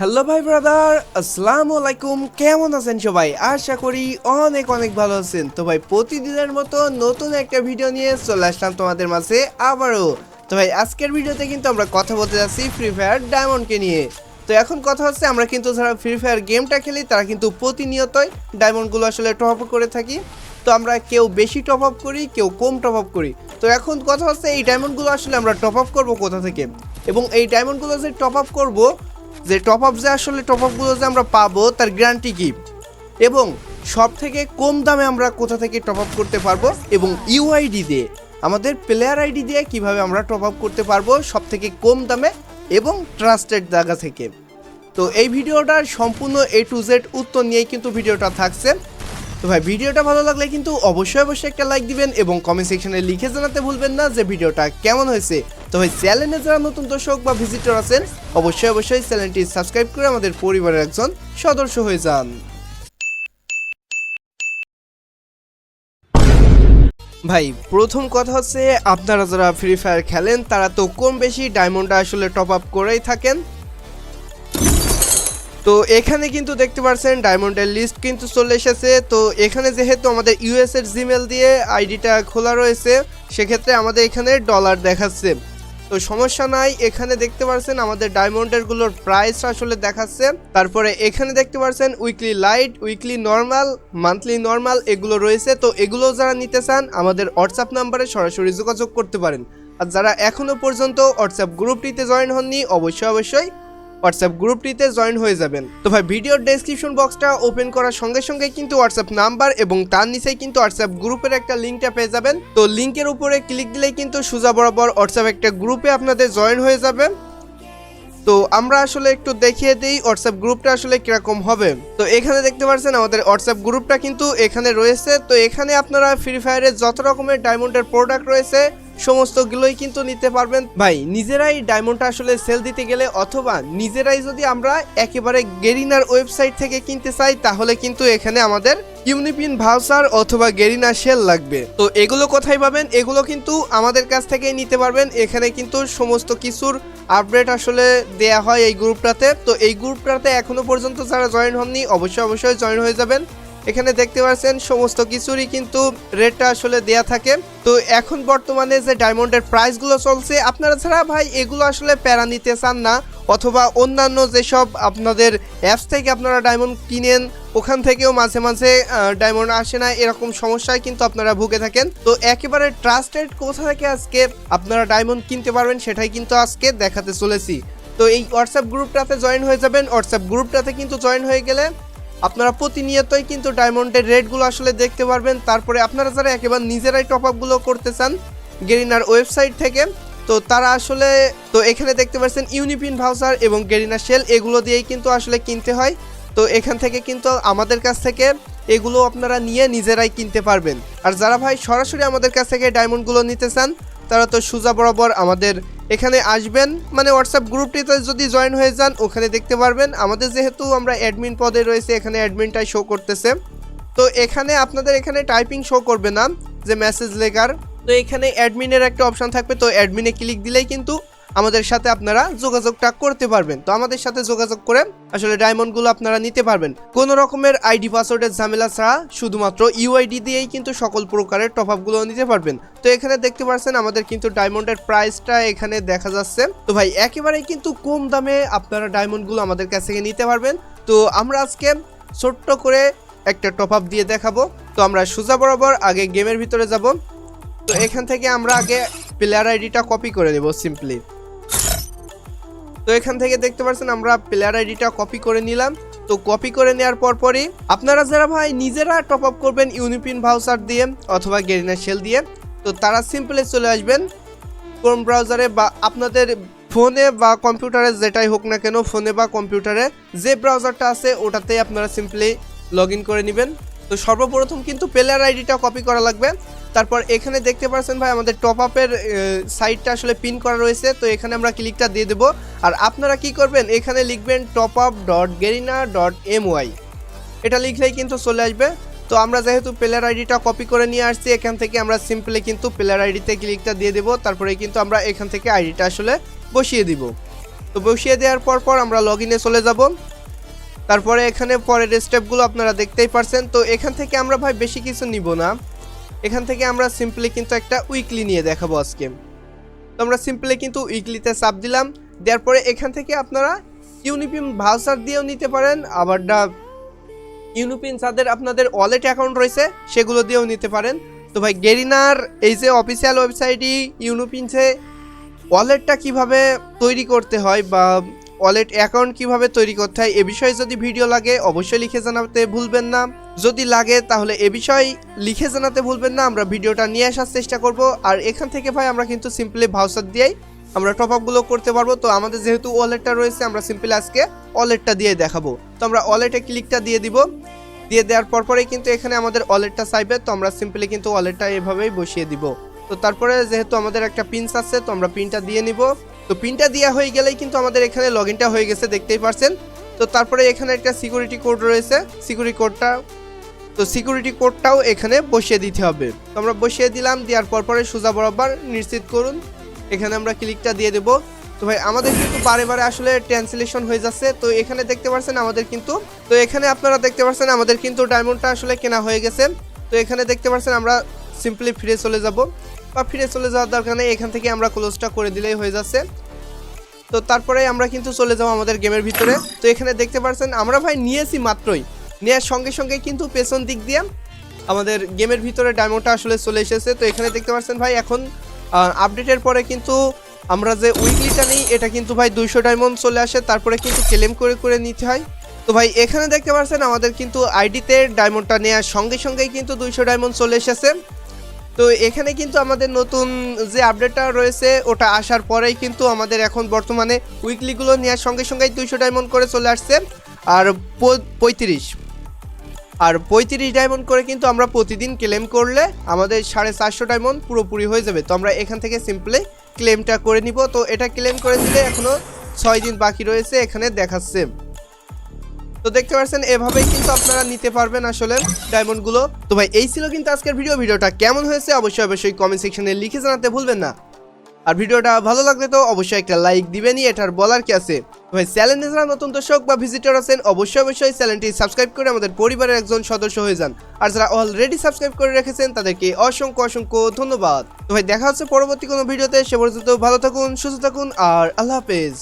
Hello ভাই brother আসসালামু আলাইকুম কেমন আছেন সবাই? আশা করি অনেক অনেক ভালো আছেন। তো ভাই, প্রতিদিনের মতো নতুন একটা ভিডিও নিয়ে চলে আসলাম তোমাদের মাঝে আবারও। তো ভাই, আজকের ভিডিওতে কিন্তু আমরা কথা বলতে যাচ্ছি ফ্রি ফায়ার ডায়মন্ডকে নিয়ে। তো এখন কথা হচ্ছে, আমরা কিন্তু যারা ফ্রি ফায়ার গেমটা খেলি, তারা কিন্তু প্রতিনিয়তই ডায়মন্ডগুলো আসলে টপ আপ করে থাকি। তো আমরা কেউ বেশি টপ আপ করি, কেউ কম টপ আপ করি। তো এখন কথা হচ্ছে, এই ডায়মন্ডগুলো আসলে আমরা টপ আপ করব কোথা থেকে? এবং এই ডায়মন্ডগুলো যে টপ আপ করব যে টপ আপ যে আসলে টপ আপগুলো যে আমরা পাবো, তার গ্যারান্টি কি? এবং সব থেকে কম দামে আমরা কোথা থেকে টপ আপ করতে পারব? এবং ইউআইডি দিয়ে, আমাদের প্লেয়ার আইডি দিয়ে কীভাবে আমরা টপ আপ করতে পারব সব থেকে কম দামে এবং ট্রাস্টেড জায়গা থেকে? তো এই ভিডিওটার সম্পূর্ণ এ টু জেড উত্তর নিয়েই কিন্তু ভিডিওটা থাকছে। তো ভাই, ভিডিওটা ভালো লাগলে কিন্তু অবশ্যই অবশ্যই একটা লাইক দিবেন এবং কমেন্ট সেকশনে লিখে জানাতে ভুলবেন না যে ভিডিওটা কেমন হয়েছে। তো চ্যানেলে যারা নতুন দর্শক বা ভিজিটর আছেন, অবশ্যই অবশ্যই চ্যানেলটি সাবস্ক্রাইব করে আমাদের পরিবারের একজন সদস্য হয়ে যান। ভাই, প্রথম কথা হচ্ছে, আপনারা যারা ফ্রি ফায়ার খেলেন, তারা তো কম বেশি ডায়মন্ডটা আসলে টপ আপ করেই থাকেন। তো এখানে কিন্তু দেখতে পাচ্ছেন ডায়মন্ডের লিস্ট কিন্তু চলে এসেছে। তো এখানে যেহেতু আমাদের ইউএস এর জিমেল দিয়ে আইডিটা খোলা রয়েছে, সেক্ষেত্রে আমাদের এখানে ডলার দেখাচ্ছে। তো সমস্যা নাই, এখানে দেখতে পারছেন আমাদের ডায়মন্ডেরগুলোর প্রাইস আসলে দেখাচ্ছে। তারপরে এখানে দেখতে পারছেন weekly lite weekly normal monthly normal এগুলো রয়েছে। তো এগুলো যারা নিতে চান, আমাদের হোয়াটসঅ্যাপ নাম্বারে সরাসরি যোগাযোগ করতে পারেন। আর যারা এখনও পর্যন্ত হোয়াটসঅ্যাপ গ্রুপটিতে জয়েন হননি, অবশ্যই অবশ্যই হোয়াটসঅ্যাপ গ্রুপটিতে জয়েন হয়ে যাবেন। তো ভাই, ভিডিওর ডেসক্রিপশন বক্সটা ওপেন করার সঙ্গে সঙ্গে কিন্তু হোয়াটসঅ্যাপ নাম্বার এবং তার নিচেই কিন্তু হোয়াটসঅ্যাপ গ্রুপের একটা লিঙ্কটা পেয়ে যাবেন। তো লিঙ্কের উপরে ক্লিক দিলেই কিন্তু সোজা বরাবর হোয়াটসঅ্যাপ একটা গ্রুপে আপনাদের জয়েন হয়ে যাবে। তো আমরা আসলে একটু দেখিয়ে দিই হোয়াটসঅ্যাপ গ্রুপটা আসলে কীরকম হবে। তো এখানে দেখতে পাচ্ছেন আমাদের হোয়াটসঅ্যাপ গ্রুপটা কিন্তু এখানে রয়েছে। তো এখানে আপনারা ফ্রি ফায়ারের যত রকমের ডায়মন্ডের প্রোডাক্ট রয়েছে সমস্তগুলোই কিন্তু নিতে পারবেন। ভাই, নিজেরাই ডায়মন্ডটা আসলে সেল দিতে গেলে অথবা নিজেরাই যদি আমরা একেবারে গেরিনার ওয়েবসাইট থেকে কিনতে চাই, তাহলে কিন্তু এখানে আমাদের ইউনিপিন ভাউচার অথবা গেরিনা সেল লাগবে। তো এগুলো কোথায় পাবেন? এগুলো কিন্তু আমাদের কাছ থেকেই নিতে পারবেন। এখানে কিন্তু সমস্ত কিছুর আপডেট আসলে দেয়া হয় এই গ্রুপটাতে তো এই গ্রুপটাতে এখনও পর্যন্ত যারা জয়েন হননি, অবশ্যই অবশ্যই জয়েন হয়ে যাবেন। এখানে দেখতে পাচ্ছেন সমস্ত কিছুরই কিন্তু রেটটা আসলে দেয়া থাকে। তো এখন বর্তমানে যে ডায়মন্ডের প্রাইসগুলো চলছে, আপনারা ছাড়া ভাই এগুলো আসলে প্যারা নিতে চান না, অথবা অন্যান্য যেসব আপনাদের অ্যাপস থেকে আপনারা ডায়মন্ড কিনেন, ওখান থেকেও মাঝে মাঝে ডায়মন্ড আসে না, এরকম সমস্যায় কিন্তু আপনারা ভুগে থাকেন। তো একেবারে ট্রাস্টেড কোথা থেকে আজকে আপনারা ডায়মন্ড কিনতে পারবেন সেটাই কিন্তু আজকে দেখাতে চলেছি। তো এই হোয়াটসঅ্যাপ গ্রুপটাতে জয়েন হয়ে যাবেন। হোয়াটসঅ্যাপ গ্রুপটাতে কিন্তু জয়েন হয়ে গেলে আপনারা প্রতিনিয়তই কিন্তু ডায়মন্ডের রেটগুলো আসলে দেখতে পারবেন। তারপরে আপনারা যারা একেবারে নিজেরাই টপ আপগুলো করতে চান, গেরিনার ওয়েবসাইট থেকে, তো তারা আসলে, তো এখানে দেখতে পাচ্ছেন ইউনিপিন ভাউচার এবং গেরিনা শেল, এগুলো দিয়েই কিন্তু আসলে কিনতে হয়। তো এখান থেকে কিন্তু আমাদের কাছ থেকে এগুলো আপনারা নিয়ে নিজেরাই কিনতে পারবেন। আর যারা ভাই সরাসরি আমাদের কাছ থেকে ডায়মন্ডগুলো নিতে চান, তারা তো সোজা বরাবর আমাদের এখানে আসবেন মানে হোয়াটসঅ্যাপ গ্রুপটিতে যদি জয়েন হয়ে যান, ওখানে দেখতে পারবেন। আমাদের যেহেতু আমরা অ্যাডমিন পদে রয়েছে, এখানে অ্যাডমিনটাই শো করতেছে। তো এখানে আপনাদের এখানে টাইপিং শো করবে না, যে মেসেজ লেখার। তো এখানে অ্যাডমিনের একটা অপশান থাকবে, তো অ্যাডমিনে ক্লিক দিলেই কিন্তু আমাদের সাথে আপনারা যোগাযোগটা করতে পারবেন। তো আমাদের সাথে যোগাযোগ করে আসলে ডায়মন্ডগুলো আপনারা নিতে পারবেন। কোনো রকমের আইডি, পাসওয়ার্ডের ঝামেলা ছাড়া শুধুমাত্র ইউআইডি দিয়েই কিন্তু সকল প্রকারের টপ আপগুলো নিতে পারবেন। তো এখানে দেখতে পাচ্ছেন আমাদের কিন্তু ডায়মন্ডের প্রাইসটা এখানে দেখা যাচ্ছে। তো ভাই, একেবারেই কিন্তু কম দামে আপনারা ডায়মন্ডগুলো আমাদের কাছ থেকে নিতে পারবেন। তো আমরা আজকে ছোট্ট করে একটা টপ আপ দিয়ে দেখাবো। তো আমরা সোজা বরাবর আগে গেমের ভিতরে যাব। তো এখান থেকে আমরা আগে প্লেয়ার আইডিটা কপি করে নেব, সিম্পলি। তো এখান থেকে দেখতে পাচ্ছেন আমরা প্লেয়ার আইডিটা কপি করে নিলাম। তো কপি করে নেওয়ার পর পরই আপনারা যারা ভাই নিজেরা টপ আপ করবেন ইউনিপিন ভাউচার দিয়ে অথবা গেরিনা শেল দিয়ে, তো তারা সিম্পলি চলে আসবেন। ক্রোম ব্রাউজারে বা আপনাদের ফোনে বা কম্পিউটারে যেটাই হোক না কেন ফোনে বা কম্পিউটারে যে ব্রাউজারটা আছে, ওটাতেই আপনারা সিম্পলি লগ করে নেবেন। তো সর্বপ্রথম কিন্তু প্লেয়ার আইডিটা কপি করা লাগবে। তারপর এখানে দেখতে পাচ্ছেন ভাই, আমাদের টপ আপের সাইটটা আসলে পিন করা রয়েছে, তো এখানে আমরা ক্লিকটা দিয়ে দেবো। আর আপনারা কি করবেন, এখানে লিখবেন top up dot Garena dot M Y এটা লিখলেই কিন্তু চলে আসবে। তো আমরা যেহেতু প্লেয়ার আইডিটা কপি করে নিয়ে আসছি, এখান থেকে আমরা সিম্পলি কিন্তু প্লেয়ার আইডিতে ক্লিকটা দিয়ে দেবো। তারপরে কিন্তু আমরা এখান থেকে আইডিটা আসলে বসিয়ে দিব। তো বসিয়ে দেওয়ার পর পর আমরা লগ ইনে চলে যাব। তারপরে এখানে পরের স্টেপগুলো আপনারা দেখতেই পারছেন। তো এখান থেকে আমরা ভাই বেশি কিছু নিব না। এখান থেকে আমরা সিম্পলি কিন্তু একটা উইকলি নিয়ে দেখাবো আজকে। তো আমরা সিম্পলি কিন্তু উইকলিতে চাপ দিলাম, দেওয়ার পরে এখান থেকে আপনারা ইউনিপিম ভাউচার দিয়েও নিতে পারেন, আবার ইউনিপিন যাদের আপনাদের ওয়ালেট অ্যাকাউন্ট রয়েছে, সেগুলো দিয়েও নিতে পারেন। তো ভাই গেরিনার এই যে অফিসিয়াল ওয়েবসাইটই ইউনিপিনসে ওয়ালেটটা কীভাবে তৈরি করতে হয় বা ওয়ালেট অ্যাকাউন্ট কীভাবে তৈরি করতে হয়, এ বিষয়ে যদি ভিডিও লাগে, অবশ্যই লিখে জানাতে ভুলবেন না। যদি লাগে তাহলে এ বিষয়ে লিখে জানাতে ভুলবেন না, আমরা ভিডিওটা নিয়ে আসার চেষ্টা করব। আর এখান থেকে ভাই, আমরা কিন্তু সিম্পলি ভাউচার দিয়েই আমরা টপ আপগুলো করতে পারব। তো আমাদের যেহেতু ওয়ালেটটা রয়েছে, আমরা সিম্পলি আজকে ওয়ালেটটা দিয়ে দেখাবো। তো আমরা ওয়ালেটে ক্লিকটা দিয়ে দিব। দিয়ে দেওয়ার পর পরেই কিন্তু এখানে আমাদের ওয়ালেটটা চাইবে, তো আমরা সিম্পলি কিন্তু ওয়ালেটটা এভাবেই বসিয়ে দিব। তো তারপরে যেহেতু আমাদের একটা পিনস আছে, তো আমরা পিনটা দিয়ে নিব। তো পিনটা দেওয়া হয়ে গেলেই কিন্তু আমাদের এখানে লগ হয়ে গেছে, দেখতেই পারছেন। তো তারপরে এখানে একটা সিকিউরিটি কোড রয়েছে। সিকিউরিটি কোডটা তো সিকিউরিটি কোডটাও এখানে বসিয়ে দিতে হবে। তো আমরা বসিয়ে দিলাম, দেওয়ার পর পরে সোজা বরাবর নিশ্চিত করুন। এখানে আমরা ক্লিকটা দিয়ে দেব। তো ভাই, আমাদের কিন্তু বারে বারে আসলে ট্রান্সলেশন হয়ে যাচ্ছে। তো এখানে দেখতে পাচ্ছেন আমাদের কিন্তু, তো এখানে আপনারা দেখতে পাচ্ছেন আমাদের কিন্তু ডায়মন্ডটা আসলে কেনা হয়ে গেছে। তো এখানে দেখতে পাচ্ছেন আমরা সিম্পলি ফিরে চলে যাব। বা ফিরে চলে যাওয়ার দরকার নেই, এখান থেকে আমরা ক্লোজটা করে দিলেই হয়ে যাচ্ছে। তো তারপরে আমরা কিন্তু চলে যাব আমাদের গেমের ভিতরে। তো এখানে দেখতে পাচ্ছেন আমরা ভাই নিয়েছি মাত্রই। নেওয়ার সঙ্গে সঙ্গে কিন্তু পেছন দিক দিয়ে আমাদের গেমের ভিতরে ডায়মন্ডটা আসলে চলে এসেছে। তো এখানে দেখতে পাচ্ছেন ভাই, এখন আপডেটের পরে কিন্তু আমরা যে উইকলিটা নিই, এটা কিন্তু ভাই দুইশো ডায়মন্ড চলে আসে। তারপরে কিন্তু ক্লেম করে করে নিতে হয়। তো ভাই, এখানে দেখতে পাচ্ছেন আমাদের কিন্তু আইডিতে ডায়মন্ডটা নেওয়ার সঙ্গে সঙ্গেই কিন্তু দুইশো ডায়মন্ড চলে এসেছে। তো এখানে কিন্তু আমাদের নতুন যে আপডেটটা রয়েছে, ওটা আসার পরেই কিন্তু আমাদের এখন বর্তমানে উইকলিগুলো নেওয়ার সঙ্গে সঙ্গেই দুইশো ডায়মন্ড করে চলে আসছে। আর পঁয়ত্রিশ। আর পঁয়ত্রিশ ডায়মন্ড করে কিন্তু আমরা প্রতিদিন ক্লেম করলে আমাদের সাড়ে চারশো ডায়মন্ড পুরোপুরি হয়ে যাবে। তো আমরা এখান থেকে সিম্পলি ক্লেমটা করে নিব। তো এটা ক্লেম করে দিলে এখনও ছয় দিন বাকি রয়েছে, এখানে দেখাচ্ছে। তো দেখতে পাচ্ছেন, এভাবেই কিন্তু আপনারা নিতে পারবেন আসলে ডায়মন্ডগুলো তো ভাই, এই ছিল কিন্তু আজকের ভিডিও ভিডিওটা কেমন হয়েছে অবশ্যই অবশ্যই কমেন্ট সেকশনে লিখে জানাতে ভুলবেন না। আর ভিডিওটা ভালো লাগলে তো অবশ্যই একটা লাইক দিবেনই এটার বলার কি আছে? ভাই চ্যানেলে যারা নতুন দর্শক বা ভিজিটর আছেন, অবশ্যই অবশ্যই চ্যানেলটি সাবস্ক্রাইব করে আমাদের পরিবারের একজন সদস্য হয়ে যান। আর যারা অলরেডি সাবস্ক্রাইব করে রেখেছেন, তাদেরকে অসংখ্য অসংখ্য ধন্যবাদ। তো ভাই, দেখা হচ্ছে পরবর্তী কোনো ভিডিওতে সে পর্যন্ত ভালো থাকুন, সুস্থ থাকুন, আর আল্লাহ হাফেজ।